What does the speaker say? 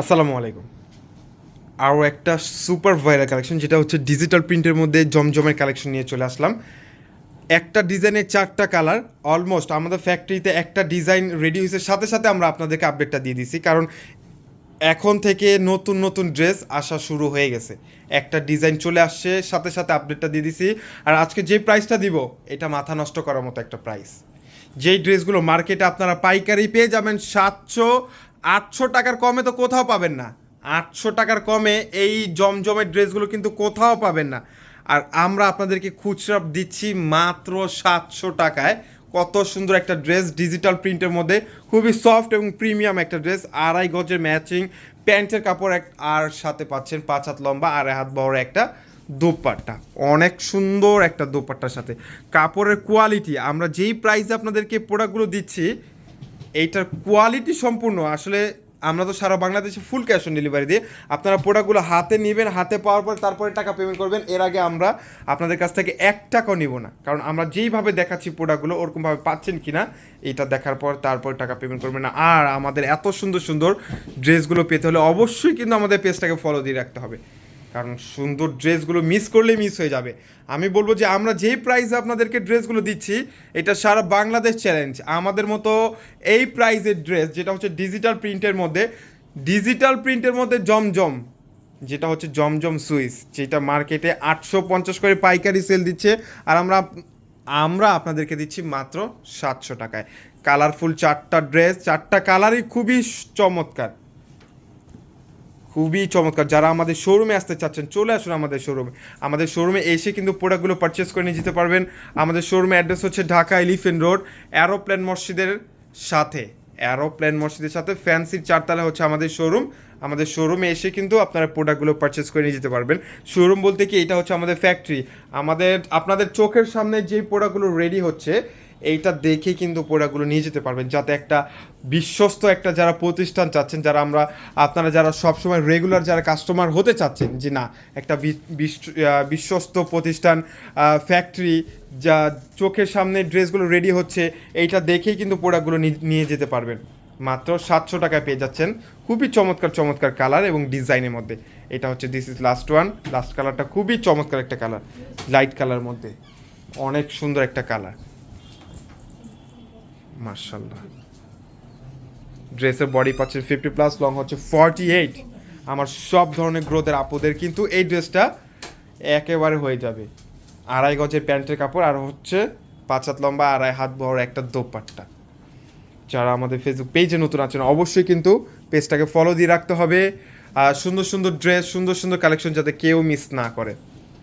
আসসালামু আলাইকুম। আরও একটা সুপার ভাইরাল কালেকশন, যেটা হচ্ছে ডিজিটাল প্রিন্টের মধ্যে জমজমের কালেকশন নিয়ে চলে আসলাম। একটা ডিজাইনের চারটা কালার অলমোস্ট আমাদের ফ্যাক্টরিতে একটা ডিজাইন রেডি হয়েছে। সাথে সাথে আমরা আপনাদেরকে আপডেটটা দিয়ে দিছি, কারণ এখন থেকে নতুন নতুন ড্রেস আসা শুরু হয়ে গেছে। একটা ডিজাইন চলে আসছে, সাথে সাথে আপডেটটা দিয়ে দিছি। আর আজকে যে প্রাইসটা দিব, এটা মাথা নষ্ট করার মতো একটা প্রাইস যেই ড্রেসগুলো মার্কেটে আপনারা পাইকারি পেয়ে যাবেন সাতশো আটশো টাকার কমে তো কোথাও পাবেন না। আটশো টাকার কমে এই জমজমের ড্রেসগুলো কিন্তু কোথাও পাবেন না। আর আমরা আপনাদেরকে খুচরা দিচ্ছি মাত্র সাতশো টাকায়। কত সুন্দর একটা ড্রেস, ডিজিটাল প্রিন্টের মধ্যে। খুবই সফট এবং প্রিমিয়াম একটা ড্রেস। আড়াই গজের ম্যাচিং, প্যান্টের কাপড় এক আর সাথে পাচ্ছেন পাঁচ হাত লম্বা আড়াই হাত বড় একটা দোপাট্টা। অনেক সুন্দর একটা দোপাট্টার সাথে। কাপড়ের কোয়ালিটি আমরা যেই প্রাইসে আপনাদেরকে প্রোডাক্টগুলো দিচ্ছি এইটার কোয়ালিটি সম্পূর্ণ। আসলে আমরা তো সারা বাংলাদেশে ফুল ক্যাশ অন ডেলিভারি দিই আপনারা প্রোডাক্টগুলো হাতে নেবেন, হাতে পাওয়ার পর তারপরে টাকা পেমেন্ট করবেন। এর আগে আমরা আপনাদের কাছ থেকে এক টাকাও নিব না। কারণ আমরা যেইভাবে দেখাচ্ছি প্রোডাক্টগুলো ওরকমভাবে পাচ্ছেন কি না এটা দেখার পর তারপর টাকা পেমেন্ট করবেন না। আর আমাদের এত সুন্দর সুন্দর ড্রেসগুলো পেতে হলে অবশ্যই কিন্তু আমাদের পেজটাকে ফলো দিয়ে রাখতে হবে। কারণ সুন্দর ড্রেসগুলো মিস করলে মিস হয়ে যাবে। আমি বলব যে আমরা যেই প্রাইসে আপনাদেরকে ড্রেসগুলো দিচ্ছি, এটা সারা বাংলাদেশ চ্যালেঞ্জ আমাদের মতো এই প্রাইসের ড্রেস যেটা হচ্ছে ডিজিটাল প্রিন্টের মধ্যে ডিজিটাল প্রিন্টের মধ্যে জমজম, যেটা হচ্ছে জমজম সুইস, যেটা মার্কেটে আটশো পঞ্চাশ করে পাইকারি সেল দিচ্ছে, আর আমরা আমরা আপনাদেরকে দিচ্ছি মাত্র সাতশো টাকায়। কালারফুল চারটা ড্রেস চারটা কালারই খুবই চমৎকার। খুবই চমৎকার। যারা আমাদের শোরুমে আসতে চাচ্ছেন, চলে আসুন আমাদের শোরুমে আমাদের শোরুমে এসে কিন্তু প্রোডাক্টগুলো পারচেস করে নিয়ে যেতে পারবেন। আমাদের শোরুমে অ্যাড্রেস হচ্ছে ঢাকা এলিফেন্ট রোড অ্যারোপ্লেন মসজিদের সাথে। অ্যারোপ্লেন মসজিদের সাথে ফ্যান্সির চারতলা হচ্ছে আমাদের শোরুম আমাদের শোরুমে এসে কিন্তু আপনারা প্রোডাক্টগুলো পারচেস করে নিয়ে যেতে পারবেন। শোরুম বলতে কি, এটা হচ্ছে আমাদের ফ্যাক্টরি আমাদের, আপনাদের চোখের সামনে যেই প্রোডাক্টগুলো রেডি হচ্ছে এইটা দেখে কিন্তু প্রোডাক্টগুলো নিয়ে যেতে পারবেন, যাতে একটা বিশ্বস্ত একটা যারা প্রতিষ্ঠান চাচ্ছেন, যারা আমরা, আপনারা যারা সবসময় রেগুলার যারা কাস্টমার হতে চাচ্ছেন, যে না, একটা বিশ্বস্ত প্রতিষ্ঠান ফ্যাক্টরি যা চোখের সামনে ড্রেসগুলো রেডি হচ্ছে, এইটা দেখেই কিন্তু প্রোডাক্টগুলো নিয়ে যেতে পারবেন। মাত্র সাতশো টাকায় পেয়ে যাচ্ছেন, খুবই চমৎকার চমৎকার কালার এবং ডিজাইনের মধ্যে। এটা হচ্ছে this is last one last কালারটা খুবই চমৎকার একটা কালার লাইট কালার মধ্যে। অনেক সুন্দর একটা কালার মার্শাল্লাহ ড্রেসের বডি পাচ্ছেন ফিফটি প্লাস লং হচ্ছে ফর্টি এইট আমার সব ধরনের গ্রোথের আপদের কিন্তু এই ড্রেসটা একেবারে হয়ে যাবে। আড়াই গজের প্যান্টের কাপড় আর হচ্ছে পাঁচ হাত লম্বা, আড়াই হাত বড় একটা দোপাট্টা। যারা আমাদের ফেসবুক পেজে নতুন আছেন, অবশ্যই কিন্তু পেজটাকে ফলো দিয়ে রাখতে হবে। আর সুন্দর সুন্দর ড্রেস সুন্দর সুন্দর কালেকশন যাতে কেউ মিস না করে।